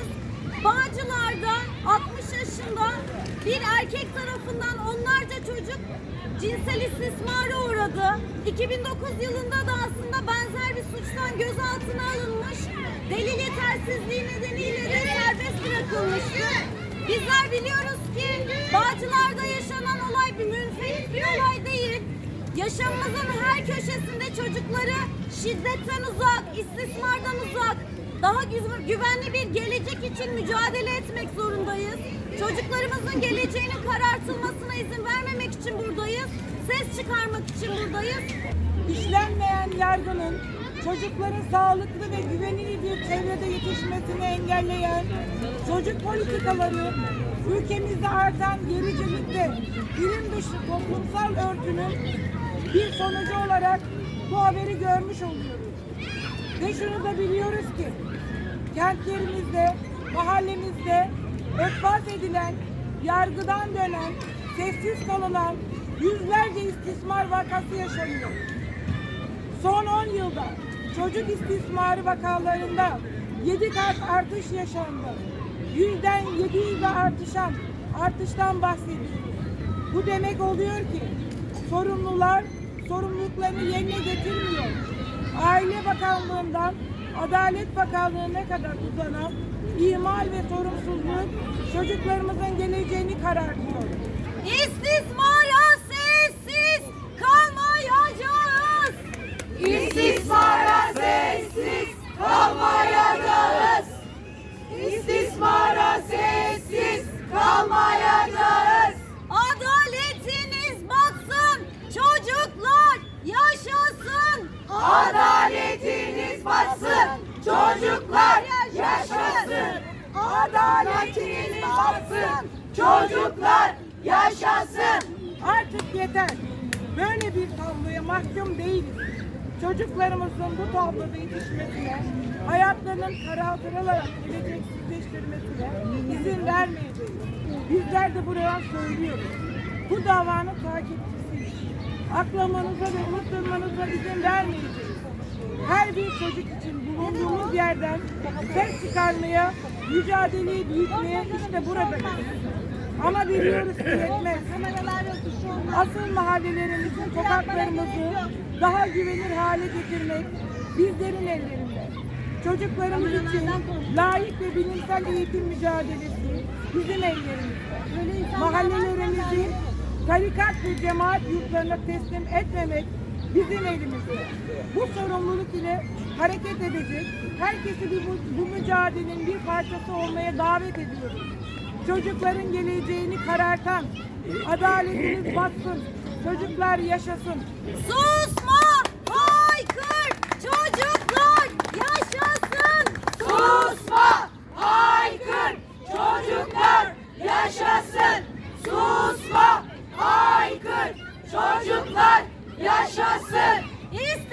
buradayız? Bağcılar'da 60 yaşında bir erkek tarafından onlarca çocuk cinsel istismara uğradı. 2009 yılında da aslında benzer bir suçtan gözaltına alınmış. Delil yetersizliği nedeniyle de serbest bırakılmıştı. Bizler biliyoruz ki Bağcılar'da yaşanan olay bir münferit bir olay değil. Yaşamımızın her köşesinde çocukları şiddetten uzak, istismardan uzak, daha gü- güvenli bir gelecek için mücadele etmek zorundayız. Çocuklarımızın geleceğinin karartılmasına izin vermemek için buradayız. Ses çıkarmak için buradayız. İşlenmeyen yargının çocukların sağlıklı ve güvenilir bir çevrede yetişmesini engelleyen çocuk politikaları ülkemizde artan gericilikte bilim dışı toplumsal örtünün bir sonucu olarak bu haberi görmüş oluyoruz. Ve şunu da biliyoruz ki kentlerimizde, mahallemizde örtbas edilen, yargıdan dönen, sessiz kalınan yüzlerce istismar vakası yaşanıyor. Son 10 yılda çocuk istismarı vakalarında 7 kat artış yaşandı. Yüzden 700'e artışan artıştan bahsediyoruz. Bu demek oluyor ki sorumlular sorumluluklarını yerine getirmiyor. Aile Bakanlığı'ndan Adalet Bakanlığı'na kadar uzanan ihmal ve sorumsuzluk çocuklarımızın geleceğini karartıyor. İstismara sessiz kalmayacağız. İstismara sessiz kalmayacağız. İstismara sessiz kalmayacağız. Adaletiniz batsın, çocuklar yaşasın. Adaletiniz batsın, çocuklar yaşasın. Adaletiniz batsın, çocuklar yaşasın. Artık yeter. Böyle bir tabloya mahkum değiliz. Çocuklarımızın bu tabloda yetişmesine, hayatlarının karartılarak geleceksizleştirmesine izin vermeyeceğiz. Bizler de buradan söylüyoruz. Bu davanın takipçisiyiz. Aklamanıza ve unutturmanıza izin vermeyeceğiz. Her bir çocuk için bulunduğumuz yerden ses çıkarmaya, mücadeleyi büyütmeye işte buradayız. Ama biliyoruz ki yetmez. Asıl mahallelerimizin sokaklarımızı daha güvenilir hale getirmek bizlerin ellerinde. Çocuklarımız için layık ve bilimsel eğitim mücadelesi bizim ellerimizde. Mahallelerimizi tarikat ve cemaat yurtlarına teslim etmemek bizim elimizde. Bu sorumluluk ile hareket edecek, herkesi bu, bu mücadelenin bir parçası olmaya davet ediyoruz. Çocukların geleceğini karartan, adaletiniz batsın, çocuklar yaşasın. Susma, haykır, çocuklar yaşasın. Susma, haykır, çocuklar yaşasın. Susma, haykır, çocuklar yaşasın. İstismara